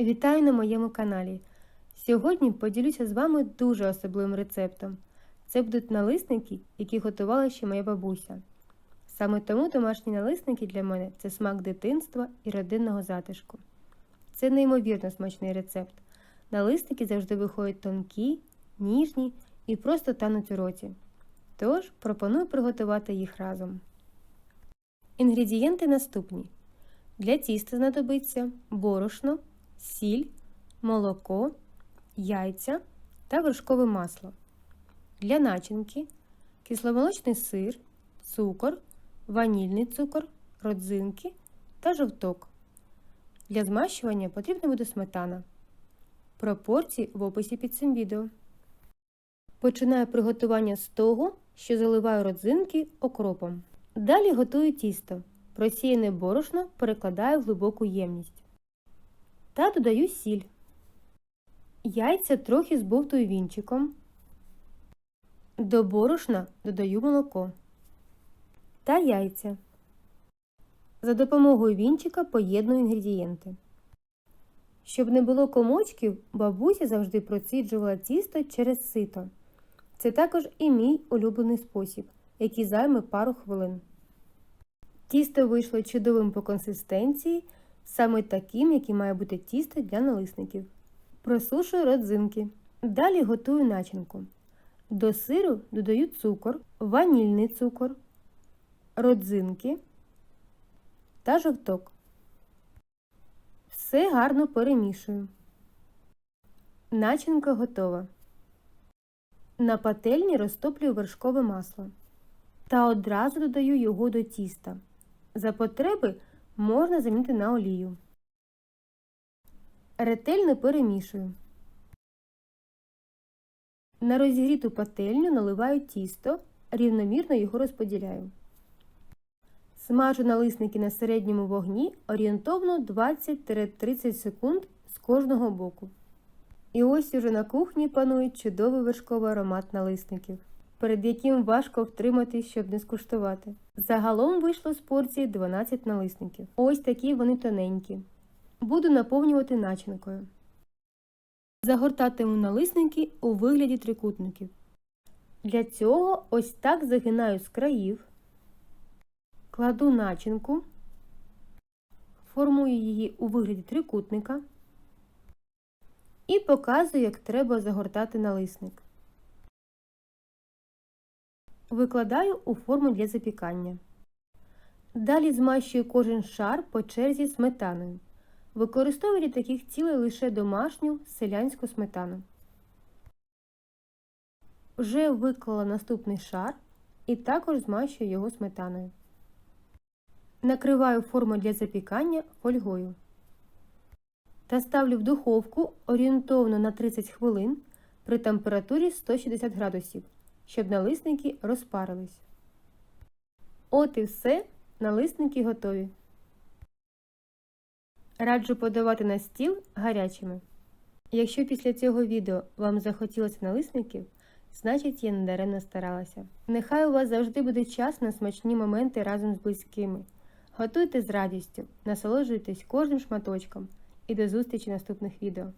Вітаю на моєму каналі. Сьогодні поділюся з вами дуже особливим рецептом. Це будуть налисники, які готувала ще моя бабуся. Саме тому домашні налисники для мене це смак дитинства і родинного затишку. Це неймовірно смачний рецепт. Налисники завжди виходять тонкі, ніжні і просто тануть у роті. Тож пропоную приготувати їх разом. Інгредієнти наступні: для тіста знадобиться борошно, сіль, молоко, яйця та вершкове масло. Для начинки кисломолочний сир, цукор, ванільний цукор, родзинки та жовток. Для змащування потрібна буде сметана. Пропорції в описі під цим відео. Починаю приготування з того, що заливаю родзинки окропом. Далі готую тісто. Просіяне борошно перекладаю в глибоку ємність. Та додаю сіль. Яйця трохи збовтую вінчиком. До борошна додаю молоко та яйця. За допомогою вінчика поєдную інгредієнти. Щоб не було комочків, бабуся завжди проціджувала тісто через сито. Це також і мій улюблений спосіб, який займе пару хвилин. Тісто вийшло чудовим по консистенції, саме таким, яким має бути тісто для налисників. Просушую родзинки. Далі готую начинку. До сиру додаю цукор, ванільний цукор, родзинки та жовток. Все гарно перемішую. Начинка готова. На пательні розтоплюю вершкове масло та одразу додаю його до тіста. За потреби можна замінити на олію. Ретельно перемішую. На розігріту пательню наливаю тісто, рівномірно його розподіляю. Смажу налисники на середньому вогні орієнтовно 20-30 секунд з кожного боку. І ось уже на кухні панує чудовий вершковий аромат налисників, перед яким важко втриматись, щоб не скуштувати. Загалом вийшло з порції 12 налисників. Ось такі вони тоненькі. Буду наповнювати начинкою. Загортатиму налисники у вигляді трикутників. Для цього ось так загинаю з країв, кладу начинку, формую її у вигляді трикутника і показую, як треба загортати налисник. Викладаю у форму для запікання. Далі змащую кожен шар по черзі сметаною. Використовую для таких цілей лише домашню селянську сметану. Вже виклала наступний шар і також змащую його сметаною. Накриваю форму для запікання фольгою та ставлю в духовку орієнтовно на 30 хвилин при температурі 160 градусів, щоб налисники розпарились. От і все, налисники готові. Раджу подавати на стіл гарячими. Якщо після цього відео вам захотілося налисників, значить я недаремно старалася. Нехай у вас завжди буде час на смачні моменти разом з близькими. Готуйте з радістю, насолоджуйтесь кожним шматочком і до зустрічі наступних відео.